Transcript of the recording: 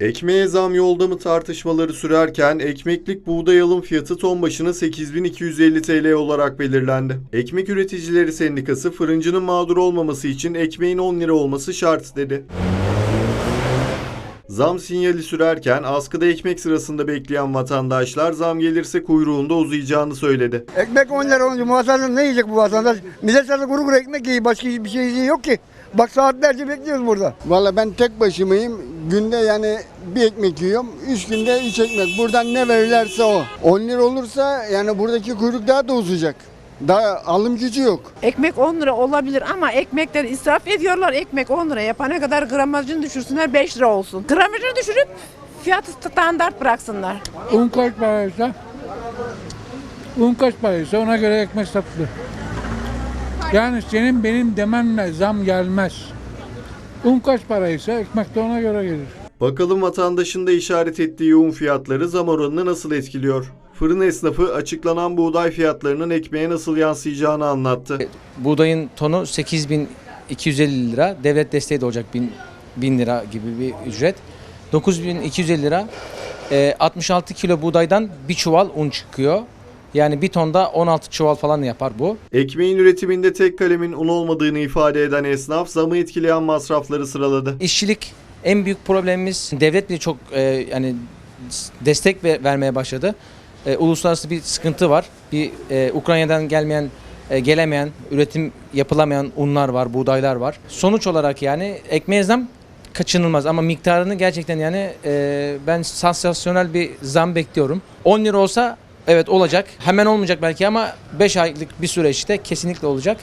Ekmeğe zam yolda mı tartışmaları sürerken ekmeklik buğday alım fiyatı ton başına 8250 TL olarak belirlendi. Ekmek Üreticileri Sendikası fırıncının mağdur olmaması için ekmeğin 10 lira olması şart dedi. Zam sinyali sürerken askıda ekmek sırasında bekleyen vatandaşlar zam gelirse kuyruğunda uzayacağını söyledi. Ekmek 10 lira olunca bu ne yiyecek bu vatandaş? Millet sadece kuru kuru ekmek yiyor. Başka bir şey yok ki. Bak saatlerce bekliyoruz burada. Valla ben tek başımayım. Günde yani bir ekmek yiyorum. Üç günde üç ekmek. Buradan ne verirlerse o. 10 lira olursa yani buradaki kuyruk daha da uzayacak. Daha alım gücü yok. Ekmek 10 lira olabilir ama ekmekleri israf ediyorlar. Ekmek 10 lira yapana kadar gramajını düşürsünler 5 lira olsun. Gramajını düşürüp fiyatı standart bıraksınlar. Un kaç paraysa un kaç paraysa ona göre ekmek satılır. Yani senin benim dememle zam gelmez. Un kaç paraysa ekmek de ona göre gelir. Bakalım vatandaşın da işaret ettiği yoğun fiyatları zam oranını nasıl etkiliyor? Fırın esnafı açıklanan buğday fiyatlarının ekmeğe nasıl yansıyacağını anlattı. Buğdayın tonu 8250 lira. Devlet desteği de olacak 1000, 1000 lira gibi bir ücret. 9250 lira. Ee, 66 kilo buğdaydan bir çuval un çıkıyor. Yani bir tonda 16 çuval falan yapar bu. Ekmeğin üretiminde tek kalemin un olmadığını ifade eden esnaf zamı etkileyen masrafları sıraladı. İşçilik en büyük problemimiz. Devlet bile çok e, yani destek ve- vermeye başladı. E, uluslararası bir sıkıntı var. Bir e, Ukrayna'dan gelmeyen, e, gelemeyen, üretim yapılamayan unlar var, buğdaylar var. Sonuç olarak yani ekmeğe zam kaçınılmaz ama miktarını gerçekten yani e, ben sansasyonel bir zam bekliyorum. 10 lira olsa Evet olacak. Hemen olmayacak belki ama 5 aylık bir süreçte kesinlikle olacak.